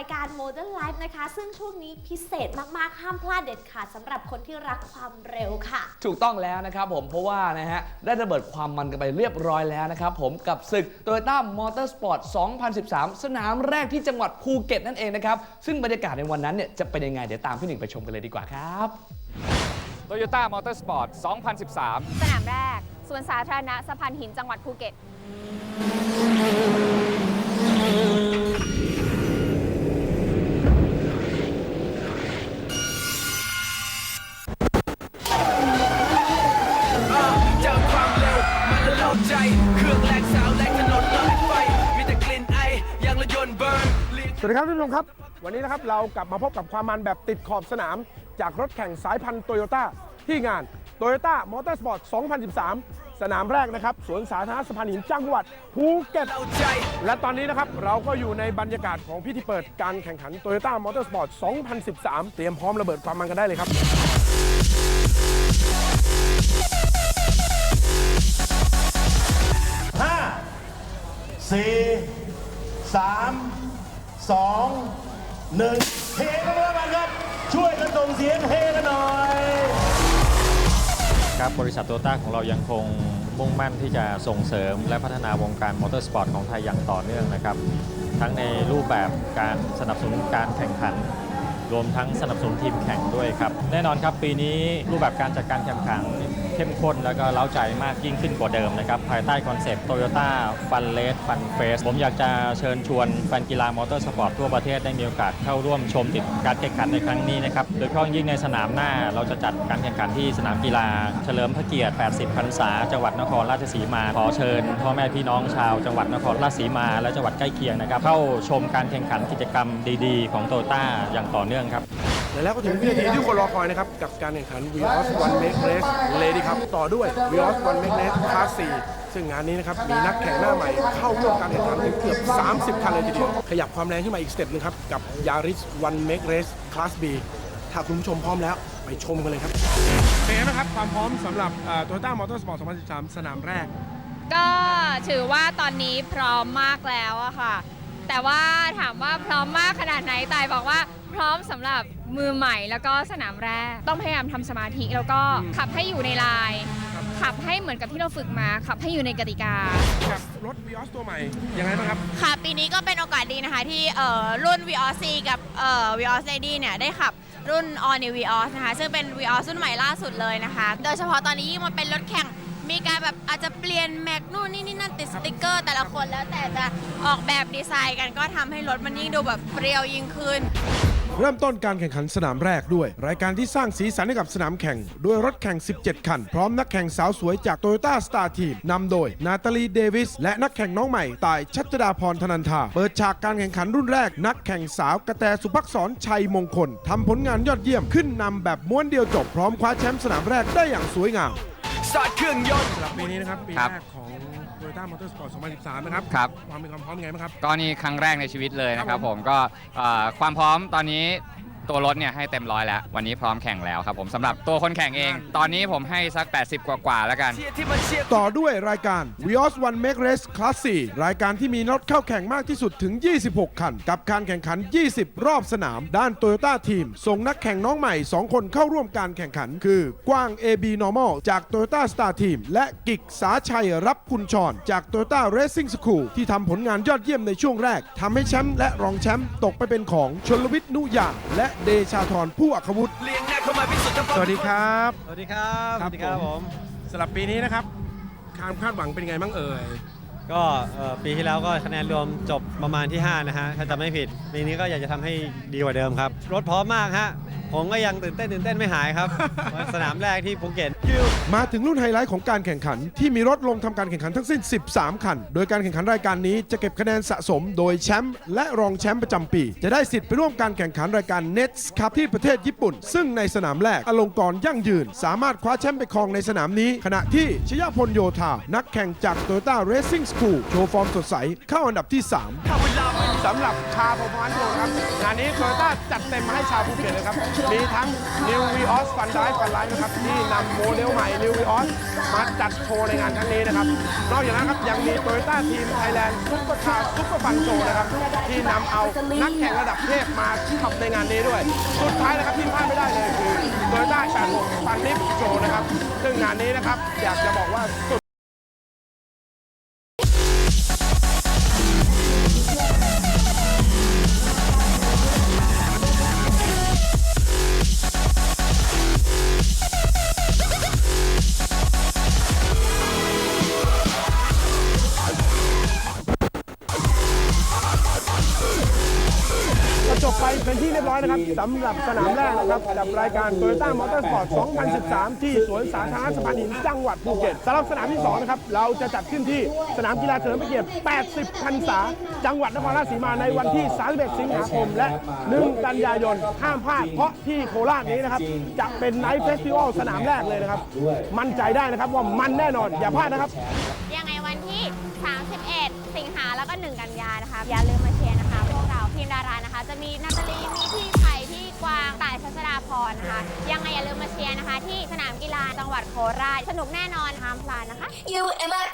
ายการ Modern Life นะคะ ซึ่งช่วงนี้พิเศษมาก ๆ ห้ามพลาดเด็ดขาดสำหรับคนที่รักความเร็วค่ะ ถูกต้องแล้วนะครับผมเพราะว่านะฮะ ได้ระเบิดความมันกันไปเรียบร้อยแล้วนะครับผมกับศึก Toyota Motorsport 2013 สนามแรกที่จังหวัดภูเก็ตนั่นเองนะครับ ซึ่งบรรยากาศในวันนั้นเนี่ยจะเป็นยังไง เดี๋ยวตามพี่หนึ่งไปชมกันเลยดีกว่าครับ Toyota Motorsport 2013 สนามแรก สวนสาธารณะสะพานหินจังหวัดภูเก็ต สวัสดีครับท่านผู้ชมครับ วันนี้นะครับเรากลับมาพบกับความมันแบบติดขอบสนาม จากรถแข่งสายพันธุ์โตโยต้าที่งาน Toyota Motorsport 2013 สนามแรกนะครับสวนสาธารณะสะพานหินจังหวัดภูเก็ต และตอนนี้นะครับเราก็อยู่ในบรรยากาศของพิธีเปิดการแข่งขัน Toyota Motorsport 2013 เตรียมพร้อมระเบิดความมันกันได้เลยครับ สองหนึ่งเฮกันแล้วกันครับ ช่วยกันส่งเสียงเฮกันหน่อยครับบริษัทโตต้าของเรายังคงมุ่งมั่นที่จะส่งเสริมและพัฒนาวงการมอเตอร์สปอร์ตของไทยอย่างต่อเนื่องนะครับ ทั้งในรูปแบบการสนับสนุนการแข่งขัน รวมทั้งสนับสนุนทีมแข่งด้วยครับ แน่นอนครับปีนี้รูปแบบการจัดการแข่งขัน เข้มข้นแล้วก็เล้าใจมากยิ่งขึ้นกว่าเดิมนะครับ ภายใต้คอนเซ็ปต์ Toyota Fun Race Fun Fest ผมอยากจะเชิญชวนแฟนกีฬามอเตอร์สปอร์ตทั่วประเทศได้มีโอกาสเข้าร่วมชมติดการแข่งขันในครั้งนี้นะครับ โดยเฉพาะยิ่งในสนามหน้าเราจะจัดการแข่งขันที่สนามกีฬา เฉลิมพระเกียรติ 80 พรรษา จังหวัดนครราชสีมา ขอเชิญพ่อแม่พี่น้องชาวจังหวัดนครราชสีมาและจังหวัดใกล้เคียงนะครับเข้าชมการแข่งขันกิจกรรมดีๆ ของโตโยต้าอย่างต่อเนื่องครับและแล้วก็ถึงวินาทีที่คนรอคอยนะครับกับการแข่งขัน Vios One Make Race Lady ครับต่อด้วย Vios One Make Race Class 4ซึ่งงานนี้นะครับมีนักแข่งหน้าใหม่เข้าร่วมการแข่งขันถึงเกือบ 30 คันเลยทีเดียว ขยับความแรงขึ้นมาอีกสเต็ปหนึงครับ กับ Yaris One Make Race Class B ถ้าคุณผู้ชมพร้อมแล้ว ไปชมกันเลยครับ เป็นไงบ้างครับ ความพร้อมสำหรับ Toyota Motorsport 2013 สนามแรก ก็ถือว่าตอนนี้พร้อมมากแล้วอะค่ะ แต่ว่าถาม ว่าพร้อมมากขนาดไหนตายบอกว่าพร้อมสำหรับมือใหม่แล้วก็สนามแรก ต้องพยายามทำสมาธิแล้วก็ขับให้อยู่ในลายขับให้เหมือนกับที่เราฝึกมา ขับให้อยู่ในกติกา กับรถ Vios ตัวใหม่ยังไงบ้างครับ ค่ะปีนี้ก็เป็นโอกาสดีนะคะที่เอ่อรุ่น v ีออซีกับเอ่อ v ีออสเลดี้เนี่ยได้ขับรุ่น All New v ีออสนะคะ ซึ่งเป็น v ีออสรุ่นใหม่ล่าสุดเลยนะคะ โดยเฉพาะตอนนี้ยิ่งมาเป็นรถแข่ง มีการแบบอาจจะเปลี่ยนแม็กนู่นนี่นี่นั่นติดสติกเกอร์ แต่ละคนแล้วแต่จะออกแบบดีไซน์กันก็ทำให้รถมันยิ่งดูแบบเปรียวยิ่งขึ้น เริ่มต้นการแข่งขันสนามแรกด้วย รายการที่สร้างสีสันให้กับสนามแข่ง ด้วยรถแข่ง 17 คัน พร้อมนักแข่งสาวสวยจาก Toyota Star Team นำโดยนาตาลีเดวิส และนักแข่งน้องใหม่ตายชัชดาพรธนันทา เปิดฉากการแข่งขันรุ่นแรก นักแข่งสาวกระแตสุภักษรชัยมงคลทำผลงานยอดเยี่ยมขึ้นนำแบบม้วนเดียวจบพร้อมคว้าแชมป์สนามแรกได้อย่างสวยงาม สตาร์ทเครื่องยนต์ สำหรับปีนี้นะครับปีครับแรกของ Toyota Motorsport 2013 นะครับครับ ความเป็นความพร้อมยังไงบ้างครับ ก็นี่ครั้งแรกในชีวิตเลยนะคครัรับบผมผมก็เอ่อความพร้อมตอนนี้ ตัวรถเนี่ยให้เต็มร้อยแล้ว วันนี้พร้อมแข่งแล้วครับผมสำหรับตัวคนแข่งเอง ตอนนี้ผมให้สัก 80 กว่าๆแล้วกันเชียร์ที่มันเชียร์ต่อด้วยรายการ Vios One Make Race Class 4 รายการที่มีรถเข้าแข่งมากที่สุดถึง 26 คัน กับการแข่งขัน 20 รอบสนาม ด้าน Toyota Team ส่งนักแข่งน้องใหม่ 2 คนเข้าร่วมการแข่งขัน คือกว้าง AB Normal จาก Toyota Star Team และกิกสาชัยรับคุณชรจาก Toyota Racing School ที่ทำผลงานยอดเยี่ยมในช่วงแรกทำให้แชมป์และรองแชมป์ตกไปเป็นของชลวิทย์นุยางและเดชาธรผู้อัครวุฒิเลี้ยงหน้าเข้ามาพิสูจน์ทั้งสวัสดีครับ สวัสดีครับครับผมสำหรับปีนี้นะครับความคาดหวังเป็นไงบ้างเอ่ยก็เอ่อปีที่แล้วก็คะแนนรวมจบประมาณที่ 5 นะฮะ ถ้าจำไม่ผิด ปีนี้ก็อยากจะทำให้ดีกว่าเดิมครับ รถพร้อมมากฮะ ผมก็ยังตื่นเต้นตื่นเต้นไม่หายครับ สนามแรกที่ภูเก็ต มาถึงรุ่นไฮไลท์ของการแข่งขันที่มีรถลงทำการแข่งขันทั้งสิ้น 13 คัน โดยการแข่งขันรายการนี้จะเก็บคะแนนสะสมโดยแชมป์และรองแชมป์ประจำปี จะได้สิทธิ์ไปร่วมการแข่งขันรายการ Nets ครับที่ประเทศญี่ปุ่น ซึ่งในสนามแรกอลงกรณ์ยั่งยืน สามารถคว้าแชมป์ไปครองในสนามนี้ ขณะที่ชยพลโยธา นักแข่งจาก Toyota Racing School โชว์ฟอร์มสดใสเข้าอันดับที่ 3 ถ้าเวลามัน สำหรับคาร์พอร์มานโชว์ครับ งานนี้โตโยต้าจัดเต็มมาให้ชาวภูเก็ตเลยครับ มีทั้ง New Vios Fun Drive Fun Life นะครับ ที่นำโมเดลใหม่ New Vios มาจัดโชว์ในงานครั้งนี้นะครับ นอกจากนั้นครับยังมีโตโยต้าทีมไทยแลนด์ซุปเปอร์คาร์ซุปเปอร์ฟันโชว์นะครับ ที่นำเอานักแข่งระดับเทพมาขับในงานนี้ด้วย สุดท้ายนะครับที่พลาดไม่ได้เลยคือโตโยต้า86ฟันลิฟโชว์นะครับ ซึ่งงานนี้นะครับอยากจะบอกว่าสุด เป็นที่เรียบร้อยนะครับสำหรับสนามแรกนะครับกับรายการ Toyota Motorsport 2013 ที่สวนสาธารณะสะพานหินจังหวัดภูเก็ตสำหรับสนามที่ 2 นะครับ เราจะจัดขึ้นที่สนามกีฬาเฉลิมพระเกียรติ 80 พรรษา จังหวัดนครราชสีมาในวันที่ 31 สิงหาคม และ 1 กันยายน ห้ามพลาด เพราะที่โคราชนี้นะครับ จะเป็นไนท์เฟสติวัลสนามแรกเลยนะครับ มั่นใจได้นะครับว่ามันแน่นอน อย่าพลาดนะครับ ยังไงวันที่ 31 สิงหาแล้วก็ 1 กันยานะคะ อย่าลืมมา ดารานะคะ จะมีนาตาลีมีพี่ไผ่พี่กวางต่ายชัชดาพรนะคะ ยังไงอย่าลืมมาเชียร์นะคะ ที่สนามกีฬาจังหวัดโคราชสนุกแน่นอนห้ามพลาดนะคะ You and my